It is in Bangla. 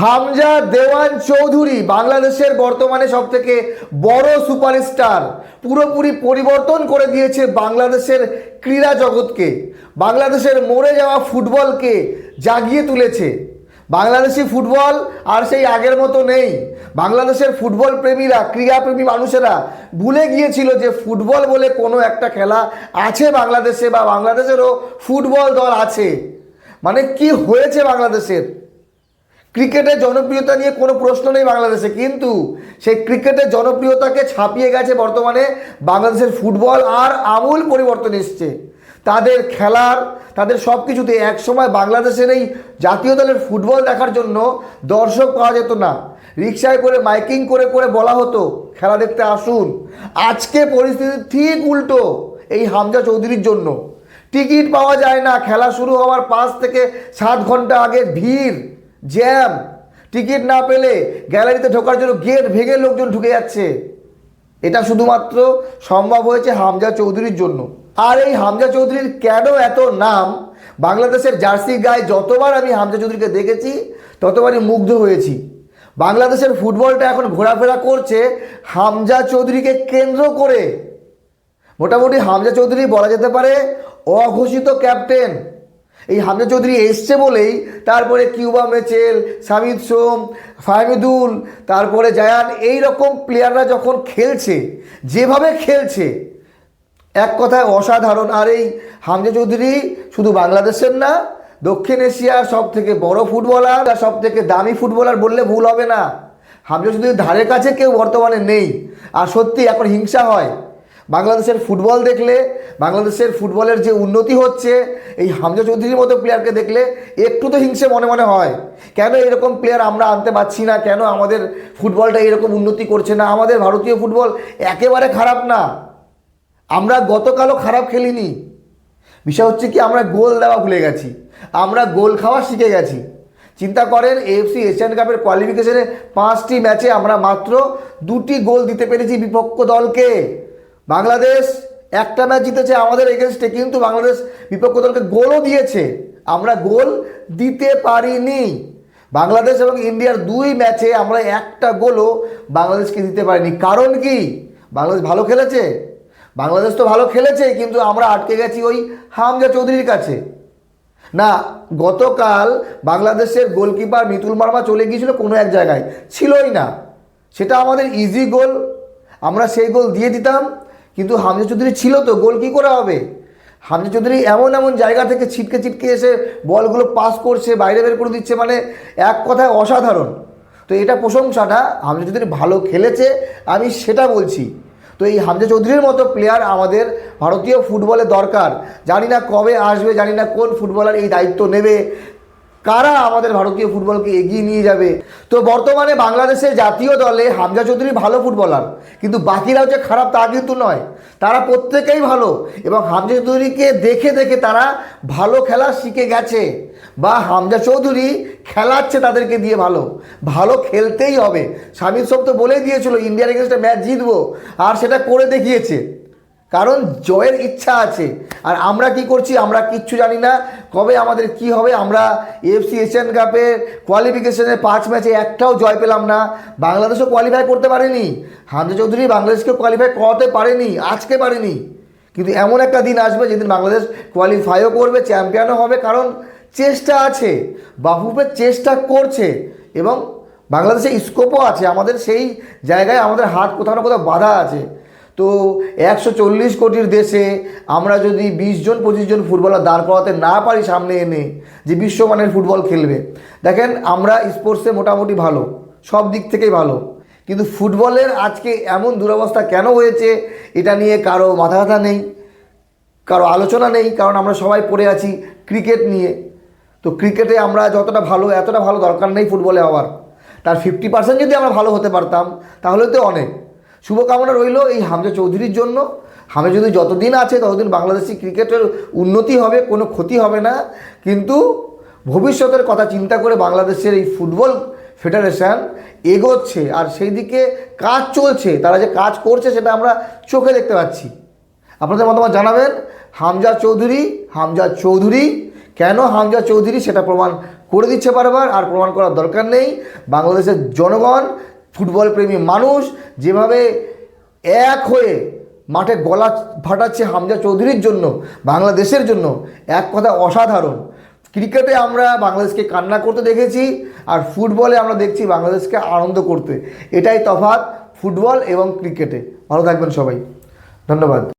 হামজা দেওয়ান চৌধুরী বাংলাদেশের বর্তমানে সব থেকে বড় সুপারস্টার। পুরোপুরি পরিবর্তন করে দিয়েছে বাংলাদেশের ক্রীড়া জগৎকে। বাংলাদেশের মরে যাওয়া ফুটবলকে জাগিয়ে তুলেছে। বাংলাদেশি ফুটবল আর সেই আগের মতো নেই। বাংলাদেশের ফুটবল প্রেমীরা, ক্রীড়াপ্রেমী মানুষেরা ভুলে গিয়েছিল যে ফুটবল বলে কোনো একটা খেলা আছে বাংলাদেশে বা বাংলাদেশেরও ফুটবল দল আছে। মানে কি হয়েছে বাংলাদেশের? ক্রিকেটের জনপ্রিয়তা নিয়ে কোনো প্রশ্ন নেই বাংলাদেশে, কিন্তু সেই ক্রিকেটের জনপ্রিয়তাকে ছাপিয়ে গেছে বর্তমানে বাংলাদেশের ফুটবল আর আমূল পরিবর্তন এসছে। তাদের খেলার, তাদের সব কিছুতে একসময় বাংলাদেশের এই জাতীয় দলের ফুটবল দেখার জন্য দর্শক পাওয়া যেত না। রিক্সায় করে, মাইকিং করে করে বলা হতো, খেলা দেখতে আসুন। আজকে পরিস্থিতি ঠিক উল্টো এই হামজা চৌধুরীর জন্য। টিকিট পাওয়া যায় না, খেলা শুরু হওয়ার পাঁচ থেকে সাত ঘণ্টা আগে ভিড়। জ্যাম। টিকিট না পেলে গ্যালারিতে ঢোকার জন্য গেট ভেঙে লোকজন ঢুকে যাচ্ছে। এটা শুধুমাত্র সম্ভব হয়েছে হামজা চৌধুরীর জন্য। আর এই হামজা চৌধুরীর কেন এত নাম? বাংলাদেশের জার্সি গায়ে যতবার আমি হামজা চৌধুরীকে দেখেছি, ততবারই মুগ্ধ হয়েছি। বাংলাদেশের ফুটবলটা এখন ঘোরাফেরা করছে হামজা চৌধুরীকে কেন্দ্র করে। মোটামুটি হামজা চৌধুরী বলা যেতে পারে অঘোষিত ক্যাপ্টেন। এই হামজা চৌধুরী এসছে বলেই তারপরে কিউবা মেচেল, সামিদ সোম, ফাহমিদুল, তারপরে জায়ান, এই রকম প্লেয়াররা যখন খেলছে, যেভাবে খেলছে, এক কথায় অসাধারণ। আর এই হামজা চৌধুরী শুধু বাংলাদেশের না, দক্ষিণ এশিয়ার সব থেকে বড় ফুটবলার আর সব থেকে দামি ফুটবলার বললে ভুল হবে না। হামজা চৌধুরীর ধারে কাছে কেউ বর্তমানে নেই। আর সত্যি এখন হিংসা হয়। বাংলাদেশের ফুটবল দেখলে, বাংলাদেশের ফুটবলের যে উন্নতি হচ্ছে, এই হামজা চৌধুরীর মতো প্লেয়ারকে দেখলে একটু তো হিংসে মনে মনে হয়। কেন এরকম প্লেয়ার আমরা আনতে পারছি না? কেন আমাদের ফুটবলটা এরকম উন্নতি করছে না? আমাদের ভারতীয় ফুটবল একেবারে খারাপ না। আমরা গতকালও খারাপ খেলিনি। বিষয় হচ্ছে কি, আমরা গোল দেওয়া ভুলে গেছি। আমরা গোল খাওয়া শিখে গেছি। চিন্তা করেন এএফসি এশিয়ান কাপের কোয়ালিফিকেশনে পাঁচটি ম্যাচে আমরা মাত্র দুটি গোল দিতে পেরেছি বিপক্ষ দলকে। বাংলাদেশ একটা ম্যাচ জিতেছে আমাদের এগেনস্টে কিন্তু বাংলাদেশ বিপক্ষ দলকে গোলও দিয়েছে। আমরা গোল দিতে পারিনি। বাংলাদেশ এবং ইন্ডিয়ার দুই ম্যাচে আমরা একটা গোলও বাংলাদেশকে দিতে পারিনি। কারণ কি? বাংলাদেশ ভালো খেলেছে। বাংলাদেশ তো ভালো খেলেছে, কিন্তু আমরা আটকে গেছি ওই হামজা চৌধুরীর কাছে। না, গতকাল বাংলাদেশের গোলকিপার মিতুল মার্মা চলে গিয়েছিল কোনো এক জায়গায়। ছিলই না। সেটা আমাদের ইজি গোল আমরা সেই গোল দিয়ে দিতাম। কিন্তু হামজা চৌধুরী ছিল তো, গোল কী করে হবে? হামজা চৌধুরী এমন এমন জায়গা থেকে ছিটকে ছিটকে এসে বলগুলো পাস করছে, বাইরে বের করে দিচ্ছে মানে এক কথায় অসাধারণ। তো এটা প্রশংসাটা হামজা চৌধুরী ভালো খেলেছে, আমি সেটা বলছি। তো এই হামজা চৌধুরীর মতো প্লেয়ার আমাদের ভারতীয় ফুটবলে দরকার। জানি না কবে আসবে, জানি না কোন ফুটবলার এই দায়িত্ব নেবে কারা আমাদের ভারতীয় ফুটবলকে এগিয়ে নিয়ে যাবে? তো বর্তমানে বাংলাদেশের জাতীয় দলে হামজা চৌধুরী ভালো ফুটবলার, কিন্তু বাকিরাও যে খারাপ তা কিন্তু নয়। তারা প্রত্যেকেই ভালো এবং হামজা চৌধুরীকে দেখে দেখে তারা ভালো খেলা শিখে গেছে বা হামজা চৌধুরী খেলাচ্ছে তাদেরকে দিয়ে ভালো ভালো খেলতেই হবে। স্বামী সব তো বলেই দিয়েছিল, ইন্ডিয়ার এগেনস্টে ম্যাচ জিতবো। আর সেটা করে দেখিয়েছে। কারণ জয়ের ইচ্ছা আছে। আর আমরা কি করছি, আমরা কিচ্ছু জানি না কবে আমাদের কি হবে। আমরা এফসি এশিয়ান কাপের কোয়ালিফিকেশনে পাঁচ ম্যাচে একটাও জয় পেলাম না। বাংলাদেশও কোয়ালিফাই করতে পারেনি। হামজা চৌধুরী বাংলাদেশকে কোয়ালিফাই করাতে পারেনি, আজকে পারেনি। কিন্তু এমন একটা দিন আসবে যেদিন বাংলাদেশ কোয়ালিফাইও করবে চ্যাম্পিয়নও হবে। কারণ চেষ্টা আছে বাফুফের চেষ্টা করছে এবং বাংলাদেশে স্কোপও আছে। আমাদের সেই জায়গায় আমাদের হাত কোথাও না কোথাও বাধা আছে। তো একশো চল্লিশ কোটির দেশে আমরা যদি বিশ জন, পঁচিশ জন ফুটবলার দাঁড় করাতে না পারি সামনে এনে যে বিশ্বমানের ফুটবল খেলবে। দেখেন, আমরা স্পোর্টসে মোটামুটি ভালো, সব দিক থেকেই ভালো। কিন্তু ফুটবলের আজকে এমন দুরবস্থা কেন হয়েছে, এটা নিয়ে কারও মাথা ব্যথা নেই, কারও আলোচনা নেই, কারণ আমরা সবাই পড়ে আছি ক্রিকেট নিয়ে। তো ক্রিকেটে আমরা যতটা ভালো, এতটা ভালো দরকার নেই ফুটবলে হওয়ার। তার ফিফটি পার্সেন্ট যদি আমরা ভালো হতে পারতাম, তাহলে তো অনেক। শুভকামনা রইল এই হামজা চৌধুরীর জন্য। হামজা চৌধুরী যতদিন আছে, ততদিন বাংলাদেশি ক্রিকেটের উন্নতি হবে, কোনো ক্ষতি হবে না। কিন্তু ভবিষ্যতের কথা চিন্তা করে বাংলাদেশের এই ফুটবল ফেডারেশন এগোচ্ছে আর সেই দিকে কাজ চলছে, তারা যে কাজ করছে সেটা আমরা চোখে দেখতে পাচ্ছি। আপনাদের মতামত জানাবেন? হামজা চৌধুরী হামজা চৌধুরী, কেন হামজা চৌধুরী সেটা প্রমাণ করে দিচ্ছে বারবার, আর প্রমাণ করার দরকার নেই। বাংলাদেশের জনগণ ফুটবল প্রেমী মানুষ যেভাবে এক হয়ে মাঠে গলা ফাটাচ্ছে হামজা চৌধুরীর জন্য, বাংলাদেশের জন্য, এক কথা অসাধারণ। ক্রিকেটে আমরা বাংলাদেশকে কান্না করতে দেখেছি আর ফুটবলে আমরা দেখছি বাংলাদেশকে আনন্দ করতে। এটাই তফাৎ ফুটবল এবং ক্রিকেটে। ভালো থাকবেন সবাই। ধন্যবাদ।